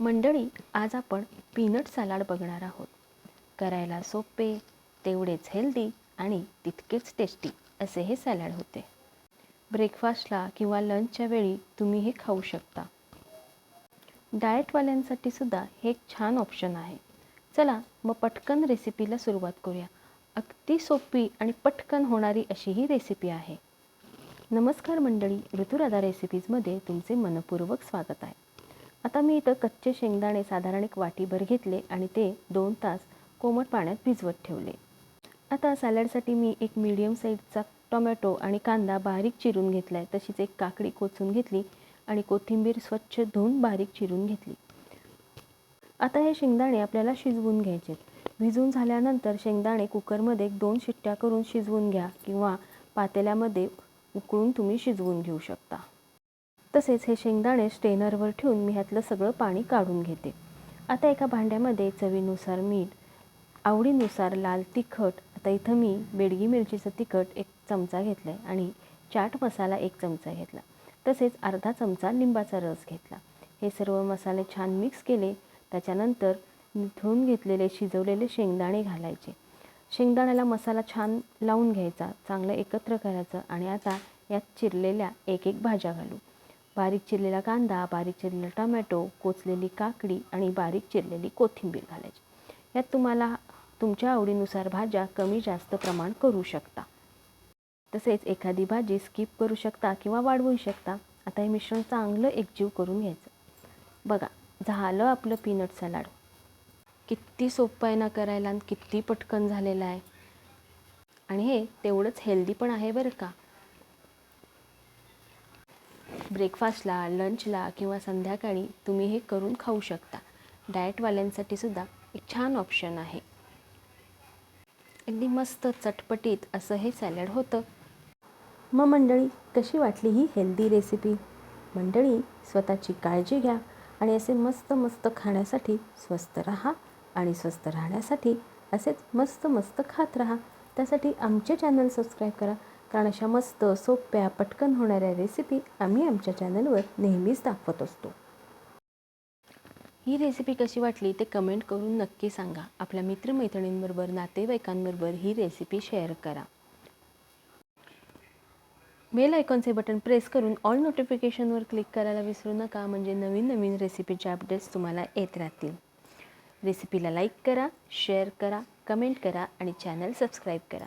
मंडळी आज आपण पीनट सॅलाड बघणार आहोत. करायला सोपे तेवढेच हेल्दी आणि तितकेच टेस्टी असे हे सॅलड होते. ब्रेकफास्टला किंवा लंचच्या वेळी तुम्ही हे खाऊ शकता. डाएटवाल्यांसाठी सुद्धा हे एक छान ऑप्शन आहे. चला मग पटकन रेसिपीला सुरुवात करूया. अगदी सोपी आणि पटकन होणारी अशी ही रेसिपी आहे. नमस्कार मंडळी ऋतुराधा रेसिपीजमध्ये तुमचे मनपूर्वक स्वागत आहे. आता मी इथं कच्चे शेंगदाणे साधारण एक वाटीभर घेतले आणि ते दोन तास कोमट पाण्यात भिजवत ठेवले. आता सॅलडसाठी मी एक मीडियम साईजचा टोमॅटो आणि कांदा बारीक चिरून घेतला आहे तशीच एक काकडी कोचून घेतली आणि कोथिंबीर स्वच्छ धुवून बारीक चिरून घेतली. आता हे शेंगदाणे आपल्याला शिजवून घ्यायचे भिजून झाल्यानंतर शेंगदाणे कुकरमध्ये एक दोन शिट्ट्या करून शिजवून घ्या किंवा पातेल्यामध्ये उकळून तुम्ही शिजवून घेऊ शकता. तसेच हे शेंगदाणे स्ट्रेनरवर ठेवून मी ह्यातलं सगळं पाणी काढून घेते. आता एका भांड्यामध्ये चवीनुसार मीठ आवडीनुसार लाल तिखट आता इथं मी बेडगी मिरचीचं तिखट एक चमचा घेतला आहे आणि चाट मसाला एक चमचा घेतला. तसेच अर्धा चमचा लिंबाचा रस घेतला. हे सर्व मसाले छान मिक्स केले. त्याच्यानंतर धुवून घेतलेले शिजवलेले शेंगदाणे घालायचे. शेंगदाण्याला मसाला छान लावून घ्यायचा चांगलं एकत्र करायचं आणि आता यात चिरलेल्या एक एक भाज्या घालू. बारीक चिरलेला कांदा बारीक चिरलेला टोमॅटो कोचलेली काकडी आणि बारीक चिरलेली कोथिंबीर घालायची. यात तुम्हाला तुमच्या आवडीनुसार भाज्या कमी जास्त प्रमाण करू शकता. तसेच एखादी भाजी स्किप करू शकता किंवा वाढवू शकता. आता हे मिश्रण चांगलं एकजीव करून घ्यायचं. बघा झालं आपलं पीनट सलाड किती सोपं आहे ना करायला आणि किती पटकन झालेलं आहे. आणि हे तेवढंच हेल्दी पण आहे बरं का. ब्रेकफास्टला लंचला किंवा संध्याकाळी तुम्ही हे करून खाऊ शकता. डाएटवाल्यांसाठी सुद्धा एक छान ऑप्शन आहे. अगदी मस्त चटपटीत असं हे सॅलड होतं. मग मंडळी कशी वाटली ही हेल्दी रेसिपी? मंडळी स्वतःची काळजी घ्या आणि असे मस्त मस्त खाण्यासाठी स्वस्त राहा आणि स्वस्त राहण्यासाठी असेच मस्त मस्त खात राहा. त्यासाठी आमचे चॅनल सबस्क्राईब करा कारण अशा मस्त सोप्या पटकन होणाऱ्या रेसिपी आम्ही आमच्या चॅनलवर नेहमीच दाखवत असतो. ही रेसिपी कशी वाटली ते कमेंट करून नक्की सांगा. आपल्या मित्रमैत्रिणींबरोबर नातेवाईकांबरोबर ही रेसिपी शेअर करा. बेल आयकॉनचे बटन प्रेस करून ऑल नोटिफिकेशनवर क्लिक करायला विसरू नका म्हणजे नवीन नवीन रेसिपीचे अपडेट्स तुम्हाला येत राहतील. रेसिपीला लाईक करा शेअर करा कमेंट करा आणि चॅनल सबस्क्राईब करा.